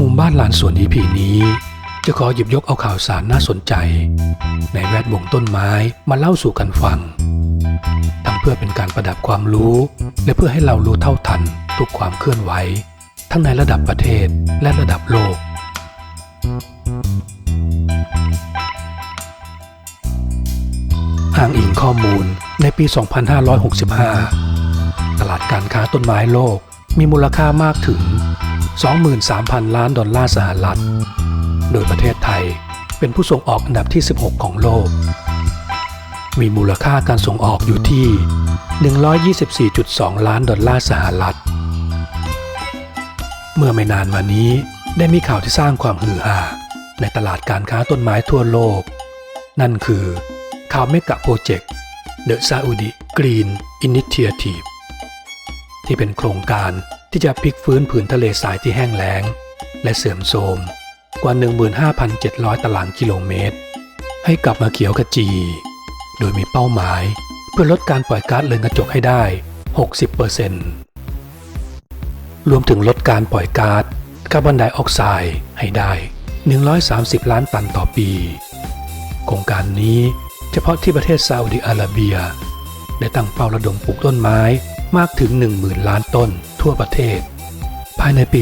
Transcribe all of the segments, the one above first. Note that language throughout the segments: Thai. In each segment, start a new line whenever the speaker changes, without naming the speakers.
มุมบ้านลานสวน EP นี้ จะขอหยิบยกเอาข่าวสารน่าสนใจ ในแวดวงต้นไม้มาเล่าสู่กันฟัง ทั้งเพื่อเป็นการประดับความรู้ และเพื่อให้เรารู้เท่าทันทุกความเคลื่อนไหว ทั้งในระดับประเทศและระดับโลก อ้างอิงข้อมูลในปี 2565 ตลาดการค้าต้นไม้โลกมีมูลค่ามากถึง 23,000 ล้านดอลลาร์สหรัฐ โดยประเทศไทยเป็นผู้ส่งออกอันดับที่ 16 ของโลก มีมูลค่าการส่งออกอยู่ที่ 124.2 ล้านดอลลาร์สหรัฐ เมื่อไม่นานมานี้ได้มีข่าวที่สร้างความฮือฮาในตลาดการค้าต้นไม้ทั่วโลก นั่นคือข่าวเมกะโปรเจกต์ The Saudi Green Initiative ที่เป็นโครงการ ที่จะพลิกฟื้นผืนทะเลทรายที่แห้งแล้ง และเสื่อมโทรมกว่า 15,700 ตารางกิโลเมตร ให้กลับมาเขียวขจี โดยมีเป้าหมาย เพื่อลดการปล่อยก๊าซเรือนกระจกให้ได้ 60%รวมถึงลดการปล่อยก๊าซคาร์บอนไดออกไซด์ให้ได้ 130 ล้านตันต่อปี โครงการนี้เฉพาะที่ประเทศซาอุดิอาระเบีย ได้ตั้งเป้าระดมปลูกต้นไม้ มากถึง 10,000 ล้านต้นทั่วประเทศ ภายในปี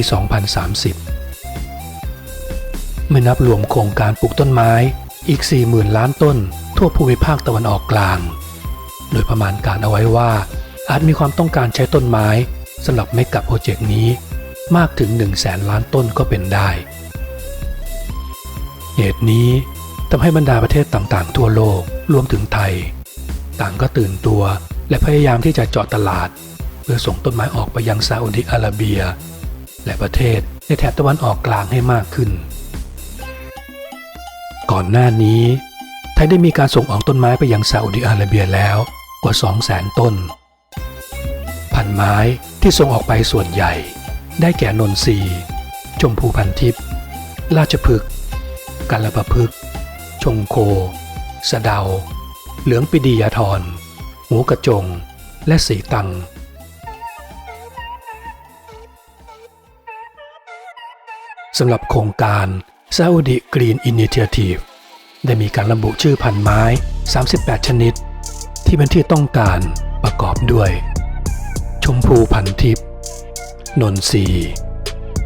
2030 ไม่นับรวมโครงการปลูกต้นไม้อีก 40,000 ล้านต้น ทั่วภูมิภาคตะวันออกกลาง โดยประมาณการเอาไว้ว่า อาจมีความต้องการใช้ต้นไม้สำหรับเมกะโปรเจกต์นี้มากถึง 1 0 0 0 0แสนล้านต้นก็เป็นได้ เหตุนี้ทำให้บรรดาประเทศต่างๆ ทั่วโลกรวมถึงไทย ต่างก็ตื่นตัว และพยายามที่จะเจาะตลาด เพื่อส่งต้นไม้ออกไปยังซาอุดิอาระเบีย และประเทศในแถบตะวันออกกลางให้มากขึ้น ก่อนหน้านี้ ไทยได้มีการส่งออกต้นไม้ไปยังซาอุดิอาระเบียแล้วกว่า 200,000 ต้น พันไม้ที่ส่งออกไปส่วนใหญ่ ได้แก่นนทรีชมพูพันทิพย์ราชพฤกษ์กาลปะพฤกษ์ชงโค สะเดา เหลืองปิดียาธร หูกระจง และสีตัง สำหรับโครงการ Saudi Green Initiative ได้มีการระบุชื่อพันไม้ 38 ชนิด ที่เป็นที่ต้องการประกอบด้วย ชมพูพันทิพย์นนทรี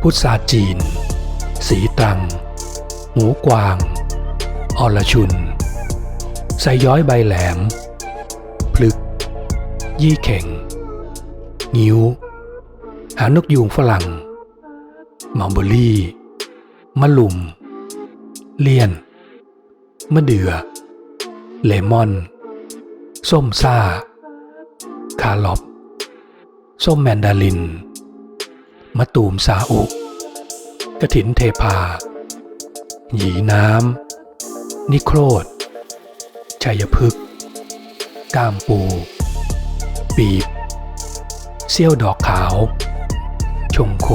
พุทราจีน สีตัง หูกวางอรชุนไซย้อยใบแหลม พลึก ยี่เข่งงิ้ว หานกยูงฝรั่งมัลเบอรี่ มะลุม เลียน มะเดือ่อ เลมอน ส้มซ่า คาลอบ ส้มแมนดาริน มะตูมซาอุกกระถินเทพา หยีน้ำ นิโครธชัยพฤกษ์ ก้ามปู ปีบเซี่ยวดอกขาว ชงโค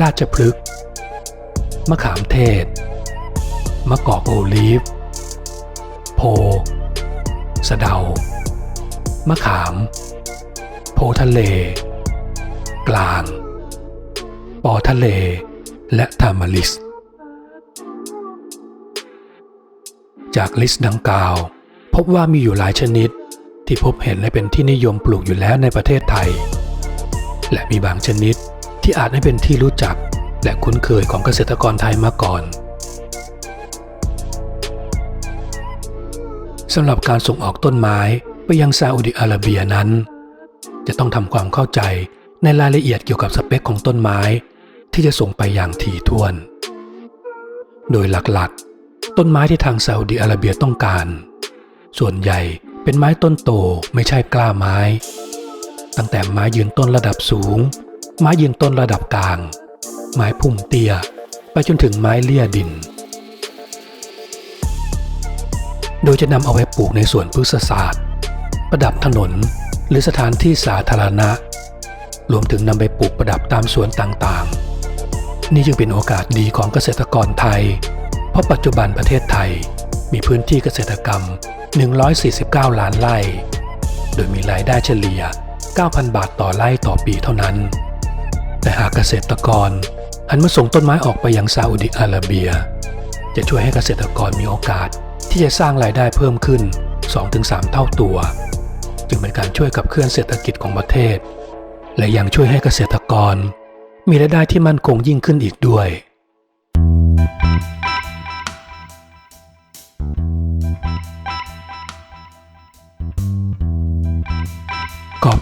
ราชพฤกษ์มะขามเทศ มะกอกโอลีฟ โพ สะเดา มะขาม โพทะเล กลาง ปอทะเล และทามาลิส จากลิสต์ดังกล่าว พบว่ามีอยู่หลายชนิด ที่พบเห็นและเป็นที่นิยมปลูกอยู่แล้วในประเทศไทย และมีบางชนิดที่อาจไม่เป็นที่รู้จักและคุ้นเคยของเกษตรกรไทยมาก่อนสำหรับการส่งออกต้นไม้ไปยังซาอุดิอาระเบียนั้น จะต้องทำความเข้าใจในรายละเอียดเกี่ยวกับสเปคของต้นไม้ ที่จะส่งไปอย่างถี่ถ้วน โดยหลักๆ ต้นไม้ที่ทางซาอุดิอาระเบียต้องการ ส่วนใหญ่เป็นไม้ต้นโตไม่ใช่กล้าไม้ ตั้งแต่ไม้ยืนต้นระดับสูง ไม้ยืนต้นระดับกลาง ไม้พุ่มเตี้ย ไปจนถึงไม้เลี่ยดิน โดยจะนำเอาไว้ปลูกในสวนพฤกษศาสตร์ ประดับถนนหรือสถานที่สาธารณะ รวมถึงนำไปปลูกประดับตามสวนต่างๆ นี่จึงเป็นโอกาสดีของเกษตรกรไทย เพราะปัจจุบันประเทศไทย มีพื้นที่เกษตรกรรม 149 ล้านไร่ โดยมีรายได้เฉลี่ย 9,000 บาทต่อไร่ต่อปีเท่านั้น แต่หากเกษตรกรหันมาส่งต้นไม้ออกไปยังซาอุดิอาระเบีย จะช่วยให้เกษตรกรมีโอกาสที่จะสร้างรายได้เพิ่มขึ้น 2-3 เท่าตัว จึงเป็นการช่วยกับเคลื่อนเศรษฐกิจของประเทศ และยังช่วยให้เกษตรกร มีรายได้ที่มั่นคงยิ่งขึ้นอีกด้วย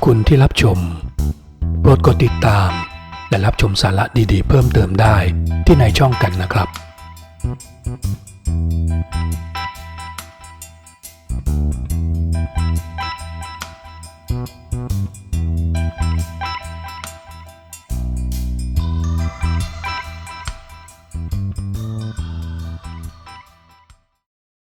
คุณที่รับชม โปรดกดติดตาม และรับชมสาระดีๆ เพิ่มเติมได้ที่ในช่องกันนะครับ Thank you.